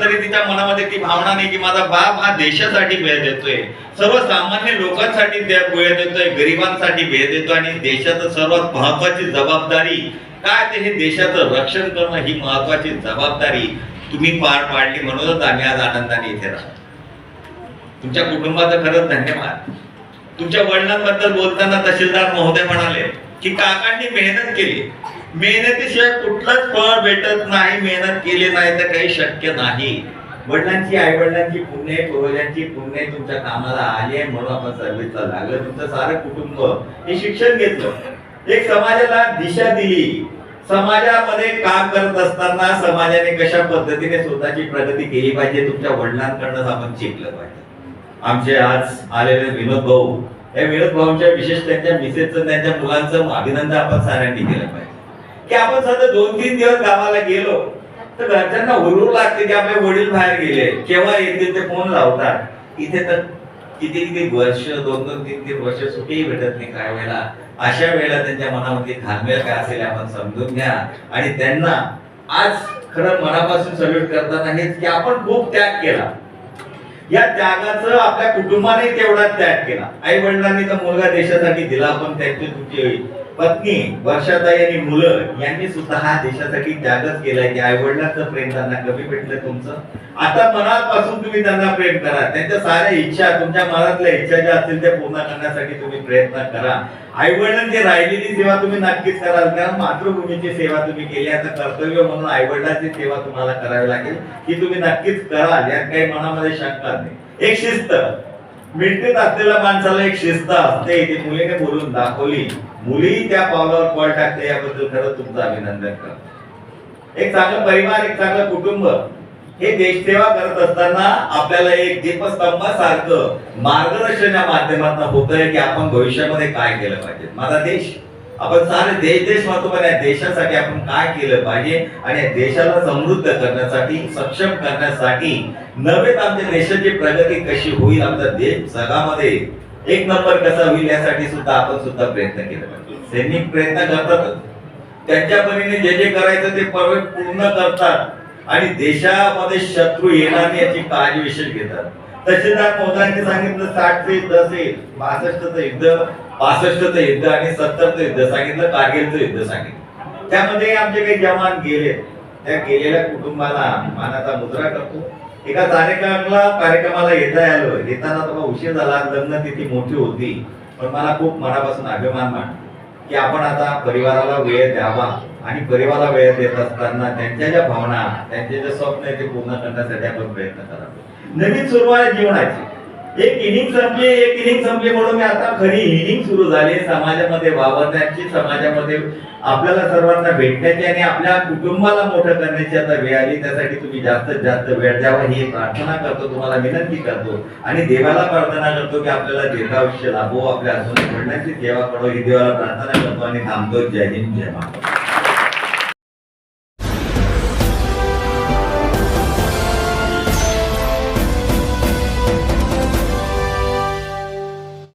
तरी तिच्या मनामध्ये ती भावना नाही की माझा बाप हा देशासाठी वेळ देतोय. सर्वसामान्य लोकांसाठी वेळ देतोय गरिबांसाठी वेळ देतोय आणि देशाचं सर्वात महत्वाची जबाबदारी काय ते हे देशाचं रक्षण करणं ही महत्वाची जबाबदारी तुम्ही पार पाडली म्हणूनच आम्ही आज आनंदाने इथे राहतो. तुमच्या कुटुंबाचं खरंच धन्यवाद. तुमच्या वडिलांबद्दल बोलताना तहसीलदार महोदय म्हणाले की काकांनी मेहनत केली. मेहनतीशिवाय कुठलंच फळ भेटत नाही मेहनत केली नाही तर काही शक्य नाही. वडिलांची आई वडिलांची पुण्य पूर्वजांची पुण्य तुमच्या कामाला आली आहे म्हणून आपण सर्व्हिसला लागलं. तुमचं सारं कुटुंब हे शिक्षण घेतलं. एक समाजाला दिशा दिली. समाजामध्ये काम करत असताना समाजाने कशा पद्धतीने स्वतःची प्रगती केली पाहिजे तुमच्या वडिलांकडनं आपण शिकलं पाहिजे. आमचे आज आलेले विनोद भाऊ या विनोद भाऊंच्या विशेष त्यांच्या मिसेसचं त्यांच्या मुलांचं अभिनंदन आपण साऱ्यांनी केलं पाहिजे. की आपण सध्या दोन तीन दिवस गावाला गेलो तर घरच्यांना हुरू लागते की आपले वडील बाहेर गेले केव्हा येतील ते फोन लावतात. इथे तर किती किती वर्ष दोन दोन तीन तीन वर्ष सुट्टीही भेटत नाही काय वेळेला अशा वेळेला त्यांच्या मनामध्ये घालमेल काय असेल आपण समजून घ्या. आणि त्यांना आज खरं मनापासून सल्यूट करताना हेच की आपण खूप त्याग केला. या त्यागाचं आपल्या कुटुंबाने तेवढा त्याग केला. आई वडिलांनी तर मुलगा देशासाठी दिला पण त्यांची तुमची पत्नी वर्षाताई आणि मुलं यांनी सुद्धा हा देशासाठी त्यागच केलाय की आई वडिलांचं प्रेम त्यांना कमी भेटलं तुमचं. आता मनापासून तुम्ही त्यांना प्रेम करा. त्यांच्या साऱ्या इच्छा तुमच्या मनातल्या इच्छा ज्या असतील त्या पूर्ण करण्यासाठी तुम्ही प्रयत्न करा. आई वडिलांची राहिलेली सेवा तुम्ही नक्कीच कराल. कारण मातृभूमीची सेवा तुम्ही केली. आता कर्तव्य म्हणून आई वडिलांची सेवा तुम्हाला करावी लागेल. ही तुम्ही नक्कीच कराल. यात काही मनामध्ये शंका नाही. एक शिस्त. मिळतीत असलेल्या माणसाला एक शिस्त असते. ती मुलीने बोलून दाखवली. मुली त्या पावलावर पाऊल टाकते. याबद्दल खरं तुमचं अभिनंदन करतो. एक चांगलं परिवार एक चांगलं कुटुंब हे देशसेवा करत असताना आपल्याला एक दीपस्तंभासारखं मार्गदर्शन या माध्यमातून होत आहे की आपण भविष्यामध्ये काय केलं पाहिजे. माझा देश आपण सारे देश देश म्हणतो पण या देशासाठी आपण काय केलं पाहिजे? आणि या देशाला समृद्ध करण्यासाठी सक्षम करण्यासाठी नव्हे तर आमच्या देशाची प्रगती कशी होईल आमचा देश जगामध्ये एक नंबर कसा होईल यासाठी सुद्धा आपण सुद्धा प्रयत्न केला पाहिजे. सैनिक प्रयत्न करतातच त्यांच्या परीने जे जे करायचं ते पर्व पूर्ण करतात. आणि देशामध्ये शत्रू येणार याची काळजी विशेष घेतात. तहसीलदार महोदयांनी सांगितलं साठचं युद्ध असेल बासष्टचं युद्ध बासष्टचं युद्ध आणि सत्तरचं युद्ध सांगितलं कारगिलचं युद्ध सांगितलं. त्यामध्ये आमचे काही जवान गेले. त्या गेलेल्या कुटुंबाला मानाचा मुद्रा करतो. एका कार्यक्रमाला कार्यक्रमाला येता आलो. येताना थोडा उशीर झाला लग्न तिथी मोठी होती. पण मला खूप मनापासून अभिमान वाटतो की आपण आता परिवाराला वेळ द्यावा आणि परिवाराला वेळ देत असताना त्यांच्या ज्या भावना त्यांचे जे स्वप्न आहे ते पूर्ण करण्यासाठी आपण प्रयत्न करावा. नवीन सुरुवात जीवनाची. एक इनिंग संपली एक इनिंग संपली म्हणून आता खरी इनिंग सुरू झाली. समाजामध्ये वावरण्याची समाजामध्ये आपल्याला सर्वांना भेटण्याची आणि आपल्या कुटुंबाला मोठं करण्याची आता वेळ आली. त्यासाठी तुम्ही जास्तीत जास्त वेळ द्यावा. ही प्रार्थना करतो. तुम्हाला विनंती करतो आणि देवाला प्रार्थना करतो की आपल्याला दीर्घायुष्य लाभो. आपल्या अजून घडण्याची सेवा करो. ही देवाला प्रार्थना करतो आणि थांबतो. जय हिंद जय महाराज